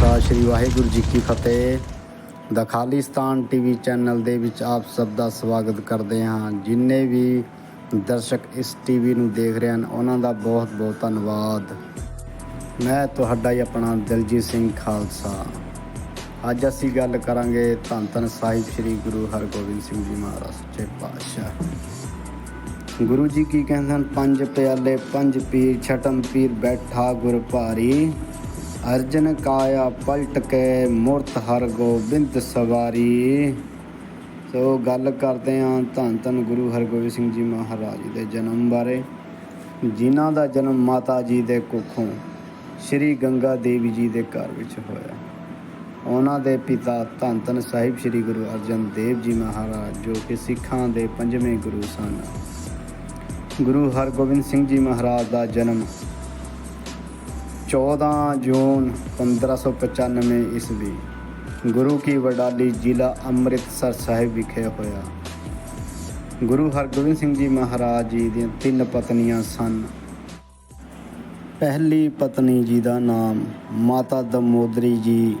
ਖਾਲਸਾ ਸ੍ਰੀ ਵਾਹਿਗੁਰੂ ਜੀ ਕੀ ਫਤਿਹ। ਦਾ Khalistan TV channel ਦੇ ਵਿੱਚ ਆਪ ਸਭ ਦਾ ਸਵਾਗਤ ਕਰਦੇ ਹਾਂ। ਜਿੰਨੇ ਵੀ ਦਰਸ਼ਕ ਇਸ ਟੀਵੀ ਨੂੰ ਦੇਖ ਰਹੇ ਹਨ, ਉਹਨਾਂ ਦਾ ਬਹੁਤ ਬਹੁਤ ਧੰਨਵਾਦ। ਮੈਂ ਤੁਹਾਡਾ ਹੀ ਆਪਣਾ ਦਿਲਜੀਤ ਸਿੰਘ ਖਾਲਸਾ। ਅੱਜ ਅਸੀਂ ਗੱਲ ਕਰਾਂਗੇ ਧੰਨ ਧੰਨ ਸਾਹਿਬ ਸ੍ਰੀ ਗੁਰੂ ਹਰਗੋਬਿੰਦ ਸਿੰਘ ਜੀ ਮਹਾਰਾਜ ਸੱਚੇ ਪਾਤਸ਼ਾਹ। ਗੁਰੂ ਜੀ ਕੀ ਕਹਿੰਦੇ ਹਨ? ਪੰਜ ਪਿਆਲੇ, ਪੰਜ ਪੀਰ, ਛਟਮ ਪੀਰ, ਬੈਠਾ ਗੁਰ ਭਾਰੀ। ਅਰਜਨ ਕਾਇਆ ਪਲਟ ਕੇ ਮੂਰਤ ਹਰ ਗੋਬਿੰਦ ਸਵਾਰੀ। ਸੋ ਗੱਲ ਕਰਦੇ ਹਾਂ ਧੰਨ ਧੰਨ ਗੁਰੂ ਹਰਗੋਬਿੰਦ ਸਿੰਘ ਜੀ ਮਹਾਰਾਜ ਦੇ ਜਨਮ ਬਾਰੇ, ਜਿਨ੍ਹਾਂ ਦਾ ਜਨਮ ਮਾਤਾ ਜੀ ਦੇ ਕੁੱਖੋਂ ਸ਼੍ਰੀ ਗੰਗਾ ਦੇਵੀ ਜੀ ਦੇ ਘਰ ਵਿੱਚ ਹੋਇਆ। ਉਹਨਾਂ ਦੇ ਪਿਤਾ ਧੰਨ ਧੰਨ ਸਾਹਿਬ ਸ੍ਰੀ ਗੁਰੂ ਅਰਜਨ ਦੇਵ ਜੀ ਮਹਾਰਾਜ, ਜੋ ਕਿ ਸਿੱਖਾਂ ਦੇ ਪੰਜਵੇਂ ਗੁਰੂ ਸਨ। ਗੁਰੂ ਹਰਗੋਬਿੰਦ ਸਿੰਘ ਜੀ ਮਹਾਰਾਜ ਦਾ ਜਨਮ 14 ਜੂਨ 1595 ਈਸਵੀ ਗੁਰੂ ਕੀ ਵਡਾਲੀ ਜ਼ਿਲ੍ਹਾ ਅੰਮ੍ਰਿਤਸਰ ਸਾਹਿਬ ਵਿਖੇ ਹੋਇਆ। ਗੁਰੂ ਹਰਗੋਬਿੰਦ ਸਿੰਘ ਜੀ ਮਹਾਰਾਜ ਜੀ ਦੀਆਂ ਤਿੰਨ ਪਤਨੀਆਂ ਸਨ। ਪਹਿਲੀ ਪਤਨੀ ਜੀ ਦਾ ਨਾਮ ਮਾਤਾ ਦਮੋਦਰੀ ਜੀ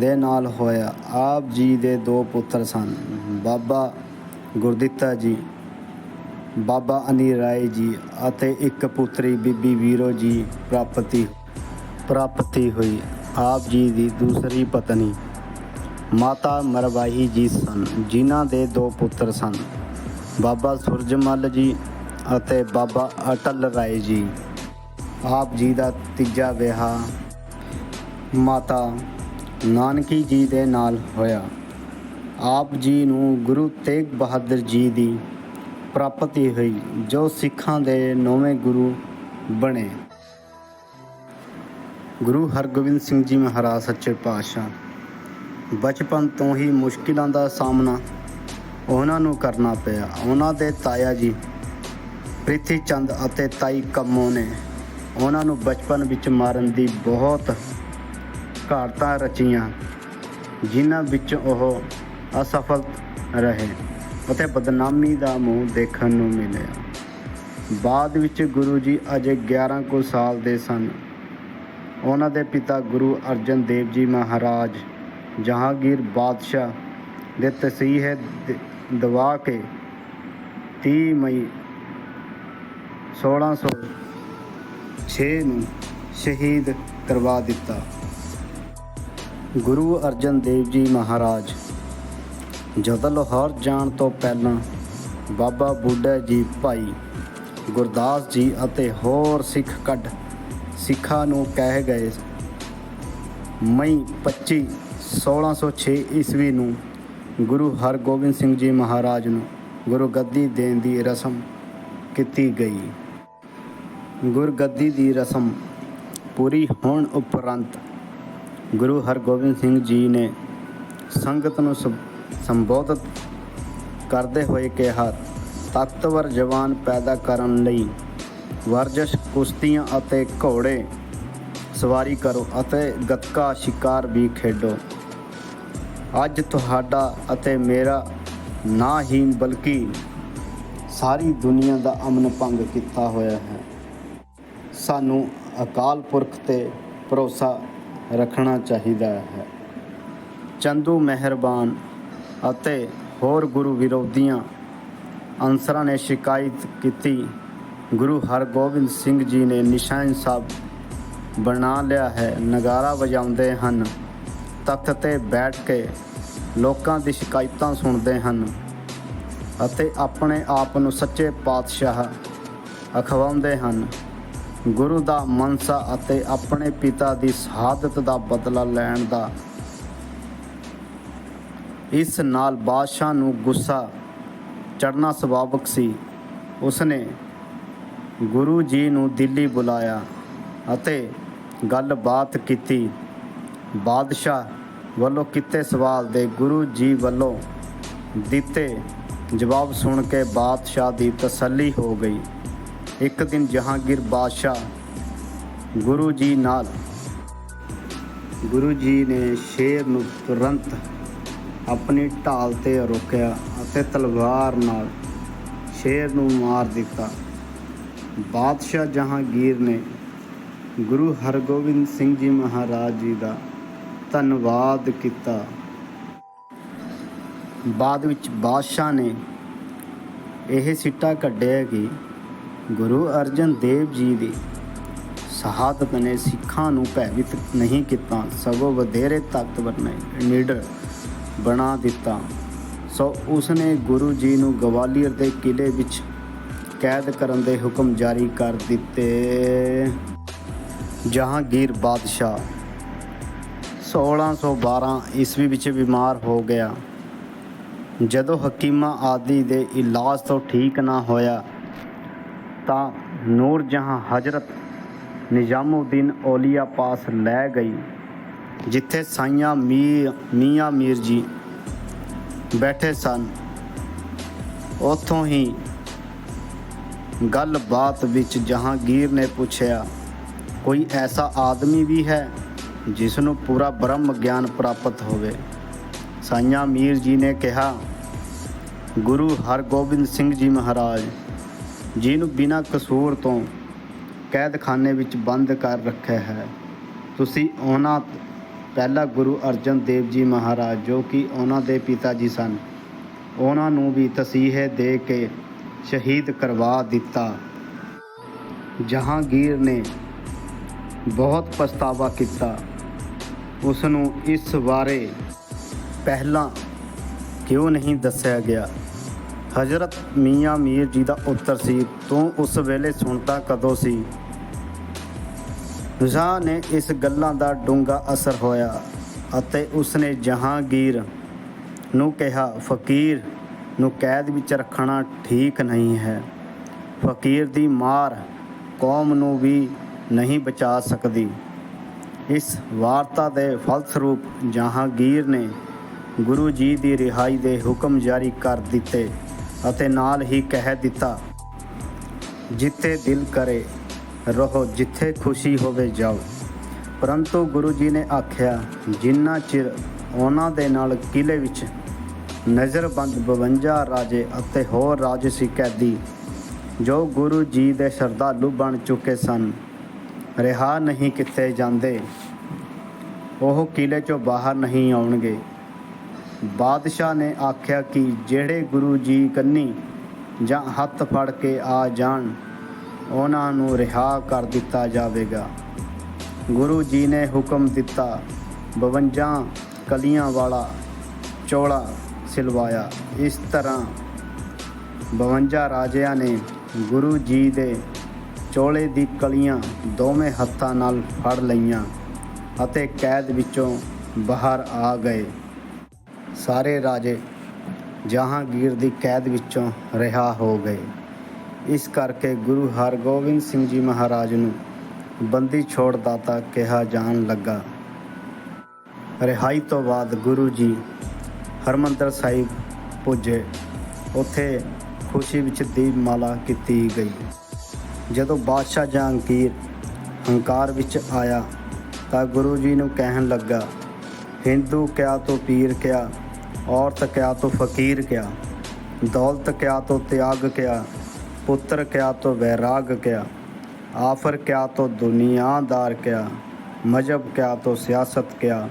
ਦੇ ਨਾਲ ਹੋਇਆ। ਆਪ ਜੀ ਦੇ ਦੋ ਪੁੱਤਰ ਸਨ। ਬਾਬਾ ਗੁਰਦਿੱਤਾ ਜੀ ਬਾਬਾ ਅਨੀ ਰਾਏ ਜੀ ਅਤੇ ਇੱਕ ਪੁੱਤਰੀ ਬੀਬੀ ਵੀਰੋ ਜੀ ਪ੍ਰਾਪਤੀ ਪ੍ਰਾਪਤੀ ਹੋਈ। ਆਪ ਜੀ ਦੀ ਦੂਸਰੀ ਪਤਨੀ ਮਾਤਾ ਮਰਵਾਹੀ ਜੀ ਸਨ, ਜਿਨ੍ਹਾਂ ਦੇ ਦੋ ਪੁੱਤਰ ਸਨ। ਬਾਬਾ ਸੂਰਜਮਲ ਜੀ ਅਤੇ ਬਾਬਾ ਅਟਲ ਰਾਏ ਜੀ। ਆਪ ਜੀ ਦਾ ਤੀਜਾ ਵਿਆਹ ਮਾਤਾ ਨਾਨਕੀ ਜੀ ਦੇ ਨਾਲ ਹੋਇਆ। ਆਪ ਜੀ ਨੂੰ ਗੁਰੂ ਤੇਗ ਬਹਾਦਰ ਜੀ ਦੀ ਪ੍ਰਾਪਤੀ ਹੋਈ, ਜੋ ਸਿੱਖਾਂ ਦੇ ਨੌਵੇਂ ਗੁਰੂ ਬਣੇ। ਗੁਰੂ ਹਰਗੋਬਿੰਦ ਸਿੰਘ ਜੀ ਮਹਾਰਾਜ, ਸੱਚੇ ਪਾਤਸ਼ਾਹ, ਬਚਪਨ ਤੋਂ ਹੀ ਮੁਸ਼ਕਿਲਾਂ ਦਾ ਸਾਹਮਣਾ ਉਹਨਾਂ ਨੂੰ ਕਰਨਾ ਪਿਆ। ਉਹਨਾਂ ਦੇ ਤਾਇਆ ਜੀ ਪ੍ਰਿਥੀ ਚੰਦ ਅਤੇ ਤਾਈ ਕੰਮੋ ਨੇ ਉਹਨਾਂ ਨੂੰ ਬਚਪਨ ਵਿੱਚ ਮਾਰਨ ਦੀ ਬਹੁਤ ਘਾਟਾਂ ਰਚੀਆਂ, ਜਿਨ੍ਹਾਂ ਵਿੱਚ ਉਹ ਅਸਫਲ ਰਹੇ। ਅਤੇ ਬਦਨਾਮੀ ਦਾ ਮੂੰਹ ਦੇਖਣ ਨੂੰ ਮਿਲਿਆ। ਬਾਅਦ ਵਿੱਚ ਗੁਰੂ ਜੀ ਅਜੇ 11 ਕੁ ਸਾਲ ਦੇ ਸਨ। ਉਹਨਾਂ ਦੇ ਪਿਤਾ ਗੁਰੂ ਅਰਜਨ ਦੇਵ ਜੀ ਮਹਾਰਾਜ, ਜਹਾਂਗੀਰ ਬਾਦਸ਼ਾਹ ਦੇ ਤਸੀਹੇ ਦਵਾ ਕੇ 30 ਮਈ 1606 ਨੂੰ ਸ਼ਹੀਦ ਕਰਵਾ ਦਿੱਤਾ। ਗੁਰੂ ਅਰਜਨ ਦੇਵ ਜੀ ਮਹਾਰਾਜ ਜਦੋਂ ਲਾਹੌਰ ਜਾਣ ਤੋਂ ਪਹਿਲਾਂ ਬਾਬਾ ਬੁੱਢਾ ਜੀ ਭਾਈ ਗੁਰਦਾਸ ਜੀ ਅਤੇ ਹੋਰ ਸਿੱਖ ਕੱਢ ਸਿੱਖਾਂ ਨੂੰ ਕਹਿ ਗਏ। ਮਈ 25 1606 ਈਸਵੀ ਨੂੰ ਗੁਰੂ ਹਰਗੋਬਿੰਦ ਸਿੰਘ ਜੀ ਮਹਾਰਾਜ ਨੂੰ ਗੁਰੂ ਗੱਦੀ ਦੇਣ ਦੀ ਰਸਮ ਕੀਤੀ ਗਈ। ਗੁਰਗੱਦੀ ਦੀ ਰਸਮ ਪੂਰੀ ਹੋਣ ਉਪਰੰਤ ਗੁਰੂ ਹਰਗੋਬਿੰਦ ਸਿੰਘ ਜੀ ਨੇ ਸੰਗਤ ਨੂੰ ਸੰਬ- ਸੰਬੋਧਿਤ ਕਰਦੇ ਹੋਏ ਕਿਹਾ ਤਾਕਤਵਰ ਜਵਾਨ ਪੈਦਾ ਕਰਨ ਲਈ ਵਰਜਸ਼, ਕੁਸ਼ਤੀਆਂ ਅਤੇ ਘੋੜੇ ਸਵਾਰੀ ਕਰੋ ਅਤੇ ਗੱਤਕਾ ਸ਼ਿਕਾਰ ਵੀ ਖੇਡੋ। ਅੱਜ ਤੁਹਾਡਾ ਅਤੇ ਮੇਰਾ ਨਾ ਹੀ ਬਲਕਿ ਸਾਰੀ ਦੁਨੀਆ ਦਾ ਅਮਨ ਭੰਗ ਕੀਤਾ ਹੋਇਆ ਹੈ। ਸਾਨੂੰ ਅਕਾਲ ਪੁਰਖ ਤੇ ਭਰੋਸਾ ਰੱਖਣਾ ਚਾਹੀਦਾ ਹੈ। ਚੰਦੂ ਮਿਹਰਬਾਨ ਅਤੇ ਹੋਰ ਗੁਰੂ ਵਿਰੋਧੀਆਂ ਅਨਸਰਾਂ ਨੇ ਸ਼ਿਕਾਇਤ ਕੀਤੀ। ਗੁਰੂ ਹਰਗੋਬਿੰਦ ਸਿੰਘ ਜੀ ਨੇ ਨਿਸ਼ਾਨ ਸਾਹਿਬ ਬਣਾ ਲਿਆ ਹੈ। ਨਗਾਰਾ ਵਜਾਉਂਦੇ ਹਨ, ਤਖਤ ਤੇ ਬੈਠ ਕੇ ਲੋਕਾਂ ਦੀ ਸ਼ਿਕਾਇਤਾਂ ਸੁਣਦੇ ਹਨ ਅਤੇ ਆਪਣੇ ਆਪ ਨੂੰ ਸੱਚੇ ਪਾਤਸ਼ਾਹ ਅਖਵਾਉਂਦੇ ਹਨ। ਗੁਰੂ ਦਾ ਮਨਸਾ ਅਤੇ ਆਪਣੇ ਪਿਤਾ ਦੀ ਸ਼ਹਾਦਤ ਦਾ ਬਦਲਾ ਲੈਣ ਦਾ ਇਸ ਨਾਲ ਬਾਦਸ਼ਾਹ ਨੂੰ ਗੁੱਸਾ ਚੜਨਾ ਸੁਭਾਵਕ ਸੀ। ਉਸਨੇ ਗੁਰੂ ਜੀ ਨੂੰ ਦਿੱਲੀ ਬੁਲਾਇਆ ਅਤੇ ਗੱਲਬਾਤ ਕੀਤੀ। ਬਾਦਸ਼ਾਹ ਵੱਲੋਂ ਕੀਤੇ ਸਵਾਲ ਦੇ ਗੁਰੂ ਜੀ ਵੱਲੋਂ ਦਿੱਤੇ ਜਵਾਬ ਸੁਣ ਕੇ ਬਾਦਸ਼ਾਹ ਦੀ ਤਸੱਲੀ ਹੋ ਗਈ। ਇੱਕ ਦਿਨ ਜਹਾਂਗੀਰ ਬਾਦਸ਼ਾਹ ਗੁਰੂ ਜੀ ਨਾਲ ਗੁਰੂ ਜੀ ਨੇ ਸ਼ੇਰ ਨੂੰ ਤੁਰੰਤ ਆਪਣੀ ਢਾਲ ਤੇ ਰੋਕਿਆ ਅਤੇ ਤਲਵਾਰ ਨਾਲ ਸ਼ੇਰ ਨੂੰ ਮਾਰ ਦਿੱਤਾ। ਬਾਦਸ਼ਾਹ ਜਹਾਂਗੀਰ ਨੇ ਗੁਰੂ ਹਰਗੋਬਿੰਦ ਸਿੰਘ ਜੀ ਮਹਾਰਾਜ ਜੀ ਦਾ ਧੰਨਵਾਦ ਕੀਤਾ। ਬਾਅਦ ਵਿੱਚ ਬਾਦਸ਼ਾਹ ਨੇ ਇਹ ਸਿੱਟਾ ਕੱਢਿਆ ਕਿ ਗੁਰੂ ਅਰਜਨ ਦੇਵ ਜੀ ਦੀ ਸ਼ਹਾਦਤ ਨੇ ਸਿੱਖਾਂ ਨੂੰ ਭੈਭੀਤ ਨਹੀਂ ਕੀਤਾ। ਸਗੋਂ ਵਧੇਰੇ ਤਾਕਤਵਰ ਨੇ, ਨੀਡਰ ਬਣਾ ਦਿੱਤਾ। ਸੋ ਉਸਨੇ ਗੁਰੂ ਜੀ ਨੂੰ ਗਵਾਲੀਅਰ ਦੇ ਕਿਲੇ ਵਿੱਚ ਕੈਦ ਕਰਨ ਦੇ ਹੁਕਮ ਜਾਰੀ ਕਰ ਦਿੱਤੇ। ਜਹਾਂਗੀਰ ਬਾਦਸ਼ਾਹ 1612 ਈਸਵੀ ਵਿੱਚ ਬਿਮਾਰ ਹੋ ਗਿਆ। ਜਦੋਂ ਹਕੀਮਾ ਆਦਿ ਦੇ ਇਲਾਜ ਤੋਂ ਠੀਕ ਨਾ ਹੋਇਆ, ਤਾਂ ਨੂਰ ਜਹਾਂ ਹਜ਼ਰਤ ਨਿਜ਼ਾਮਉਦੀਨ ਔਲੀਆ ਪਾਸ ਲੈ ਗਈ। ਜਿੱਥੇ ਸਾਈਆਂ ਮੀ, ਮੀਆਂ ਮੀਰ ਜੀ ਬੈਠੇ ਸਨ, ਉੱਥੋਂ ਹੀ ਗੱਲਬਾਤ ਵਿੱਚ ਜਹਾਂਗੀਰ ਨੇ ਪੁੱਛਿਆ, ਕੋਈ ਐਸਾ ਆਦਮੀ ਵੀ ਹੈ ਜਿਸ ਨੂੰ ਪੂਰਾ ਬ੍ਰਹਮ ਗਿਆਨ ਪ੍ਰਾਪਤ ਹੋਵੇ? ਸਾਈਆਂ ਮੀਰ ਜੀ ਨੇ ਕਿਹਾ, ਗੁਰੂ ਹਰਗੋਬਿੰਦ ਸਿੰਘ ਜੀ ਮਹਾਰਾਜ ਜੀ ਨੂੰ ਬਿਨਾਂ ਕਸੂਰ ਤੋਂ ਕੈਦਖਾਨੇ ਵਿੱਚ ਬੰਦ ਕਰ ਰੱਖਿਆ ਹੈ, ਤੁਸੀਂ ਉਹਨਾਂ ਪਹਿਲਾ ਗੁਰੂ ਅਰਜਨ ਦੇਵ ਜੀ ਮਹਾਰਾਜ ਜੋ ਕਿ ਉਹਨਾਂ ਦੇ ਪਿਤਾ ਜੀ ਸਨ। ਉਹਨਾਂ ਨੂੰ ਵੀ ਤਸੀਹੇ ਦੇ ਕੇ ਸ਼ਹੀਦ ਕਰਵਾ ਦਿੱਤਾ। ਜਹਾਂਗੀਰ ਨੇ ਬਹੁਤ ਪਛਤਾਵਾ ਕੀਤਾ। ਉਸ ਨੂੰ ਇਸ ਬਾਰੇ ਪਹਿਲਾਂ ਕਿਉਂ ਨਹੀਂ ਦੱਸਿਆ ਗਿਆ? ਹਜ਼ਰਤ ਮੀਆਂ ਮੀਰ ਜੀ ਦਾ ਉੱਤਰ ਸੀ, ਤੂੰ ਉਸ ਵੇਲੇ ਸੁਣਦਾ ਕਦੋਂ ਸੀ? ਸ਼ਾਹ ਨੇ ਇਸ ਗੱਲਾਂ ਦਾ ਡੂੰਘਾ ਅਸਰ ਹੋਇਆ ਅਤੇ ਉਸਨੇ ਜਹਾਂਗੀਰ ਨੂੰ ਕਿਹਾ, ਫਕੀਰ ਨੂੰ ਕੈਦ ਵਿੱਚ ਰੱਖਣਾ ਠੀਕ ਨਹੀਂ ਹੈ। ਫਕੀਰ ਦੀ ਮਾਰ ਕੌਮ ਨੂੰ ਵੀ ਨਹੀਂ ਬਚਾ ਸਕਦੀ। ਇਸ ਵਾਰਤਾ ਦੇ ਫਲਸਰੂਪ ਜਹਾਂਗੀਰ ਨੇ ਗੁਰੂ ਜੀ ਦੀ ਰਿਹਾਈ ਦੇ ਹੁਕਮ ਜਾਰੀ ਕਰ ਦਿੱਤੇ ਅਤੇ ਨਾਲ ਹੀ ਕਹਿ ਦਿੱਤਾ, ਜਿੱਥੇ ਦਿਲ ਕਰੇ ਰਹੋ, ਜਿੱਥੇ ਖੁਸ਼ੀ ਹੋਵੇ ਜਾਓ। ਪਰੰਤੂ ਗੁਰੂ ਜੀ ਨੇ ਆਖਿਆ, ਜਿੰਨਾ ਚਿਰ ਉਹਨਾਂ ਦੇ ਨਾਲ ਕਿਲੇ ਵਿੱਚ ਨਜ਼ਰਬੰਦ 52 ਰਾਜੇ ਅਤੇ ਹੋਰ ਰਾਜਸੀ ਕੈਦੀ, ਜੋ ਗੁਰੂ ਜੀ ਦੇ ਸ਼ਰਧਾਲੂ ਬਣ ਚੁੱਕੇ ਸਨ, ਰਿਹਾ ਨਹੀਂ ਕਿਤੇ ਜਾਂਦੇ। ਉਹ ਕਿਲੇ ਚੋਂ ਬਾਹਰ ਨਹੀਂ ਆਉਣਗੇ। ਬਾਦਸ਼ਾਹ ਨੇ ਆਖਿਆ ਕਿ ਜਿਹੜੇ ਗੁਰੂ ਜੀ ਕੰਨੀ ਜਾਂ ਹੱਥ ਫੜ ਕੇ ਆ ਜਾਣ ਉਹਨਾਂ ਨੂੰ ਰਿਹਾ ਕਰ ਦਿੱਤਾ ਜਾਵੇਗਾ। ਗੁਰੂ ਜੀ ਨੇ ਹੁਕਮ ਦਿੱਤਾ 52 ਕਲੀਆਂ ਵਾਲਾ ਚੋਲਾ ਸਿਲਵਾਇਆ। ਇਸ ਤਰ੍ਹਾਂ 52 ਰਾਜਿਆਂ ਨੇ ਗੁਰੂ ਜੀ ਦੇ ਚੋਲੇ ਦੀ ਕਲੀਆਂ ਦੋਵੇਂ ਹੱਥਾਂ ਨਾਲ ਫੜ ਲਈਆਂ ਅਤੇ ਕੈਦ ਵਿੱਚੋਂ ਬਾਹਰ ਆ ਗਏ। ਸਾਰੇ ਰਾਜੇ ਜਹਾਂਗੀਰ ਦੀ ਕੈਦ ਵਿੱਚੋਂ ਰਿਹਾ ਹੋ ਗਏ। ਇਸ ਕਰਕੇ ਗੁਰੂ ਹਰਗੋਬਿੰਦ ਸਿੰਘ ਜੀ ਮਹਾਰਾਜ ਨੂੰ ਬੰਦੀ ਛੋੜ ਦਾਤਾ ਕਿਹਾ ਜਾਣ ਲੱਗਾ। ਰਿਹਾਈ ਤੋਂ ਬਾਅਦ ਗੁਰੂ ਜੀ ਹਰਮੰਦਰ ਸਾਹਿਬ ਪੁੱਜੇ। ਉੱਥੇ ਖੁਸ਼ੀ ਵਿੱਚ ਦੀਪਮਾਲਾ ਕੀਤੀ ਗਈ। ਜਦੋਂ ਬਾਦਸ਼ਾਹ ਜਹਾਂਗੀਰ ਹੰਕਾਰ ਵਿੱਚ ਆਇਆ ਤਾਂ ਗੁਰੂ ਜੀ ਨੂੰ ਕਹਿਣ ਲੱਗਾ, ਹਿੰਦੂ ਕਿਆ ਤੋ ਪੀਰ ਕਿਆ, ਔਰਤ ਕਿਆ ਤੋ ਫਕੀਰ ਕਿਆ, ਦੌਲਤ ਕਿਆ ਤੋ ਤਿਆਗ ਕਿਆ ਪੁੱਤਰ ਕਿਆ ਤੋ ਵੈਰਾਗ ਕਿਆ ਆਫਰ ਕਿਆ ਤੋ ਦੁਨੀਆਦਾਰ ਕਿਆ ਮਜਬ ਕਿਆ ਤੋ ਸਿਆਸਤ ਕਿਆ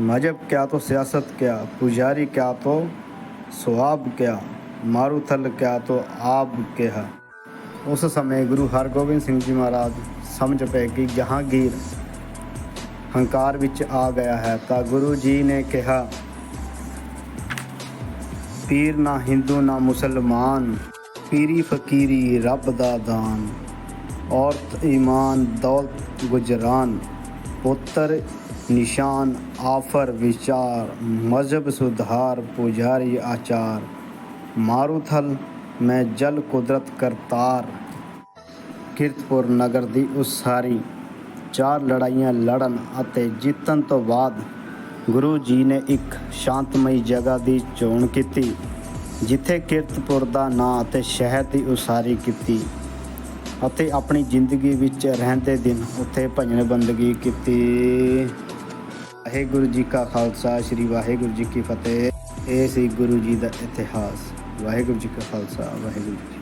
मजहब क्या तो सियासत क्या पुजारी क्या तो सुहाब क्या मारूथल क्या तो ਆਬ ਕਿਹਾ ਉਸ ਸਮੇਂ ਗੁਰੂ ਹਰਗੋਬਿੰਦ ਸਿੰਘ ਜੀ ਮਹਾਰਾਜ ਸਮਝ ਪਏ ਕਿ ਜਹਾਂਗੀਰ ਹੰਕਾਰ ਵਿੱਚ ਆ ਗਿਆ ਹੈ ਤਾਂ ਗੁਰੂ ਜੀ ਨੇ ਕਿਹਾ ਪੀਰ ਨਾ ਹਿੰਦੂ ਨਾ ਮੁਸਲਮਾਨ ਪੀਰੀ ਫਕੀਰੀ ਰੱਬ ਦਾ ਦਾਨ, ਔਰਤ ਈਮਾਨ ਦੌਲਤ ਗੁਜਰਾਨ, ਪੁੱਤਰ ਨਿਸ਼ਾਨ, ਆਫਰ ਵਿਚਾਰ, ਮਜ਼ਹਬ ਸੁਧਾਰ, ਪੁਜਾਰੀ ਆਚਾਰ, ਮਾਰੂਥਲ, ਮੈਂ ਜਲ ਕੁਦਰਤ ਕਰਤਾਰ। ਕਿਰਤਪੁਰ ਨਗਰ ਦੀ ਉਸਾਰੀ ਚਾਰ ਲੜਾਈਆਂ ਲੜਨ ਅਤੇ ਜਿੱਤਣ ਤੋਂ ਬਾਅਦ ਗੁਰੂ ਜੀ ਨੇ ਇੱਕ ਸ਼ਾਂਤਮਈ ਜਗ੍ਹਾ ਦੀ ਚੋਣ ਕੀਤੀ। ਜਿੱਥੇ ਕਿਰਤਪੁਰ ਦਾ ਨਾਂ ਅਤੇ ਸ਼ਹਿਰ ਦੀ ਉਸਾਰੀ ਕੀਤੀ ਅਤੇ ਆਪਣੀ ਜ਼ਿੰਦਗੀ ਵਿੱਚ ਰਹਿੰਦੇ ਦਿਨ ਉੱਥੇ ਭਜਨ ਬੰਦਗੀ ਕੀਤੀ। ਵਾਹਿਗੁਰੂ ਜੀ ਕਾ ਖਾਲਸਾ, ਸ੍ਰੀ ਵਾਹਿਗੁਰੂ ਜੀ ਕੀ ਫਤਿਹ। ਇਹ ਸੀ ਗੁਰੂ ਜੀ ਦਾ ਇਤਿਹਾਸ। ਵਾਹਿਗੁਰੂ ਜੀ ਕਾ ਖਾਲਸਾ, ਵਾਹਿਗੁਰੂ ਜੀ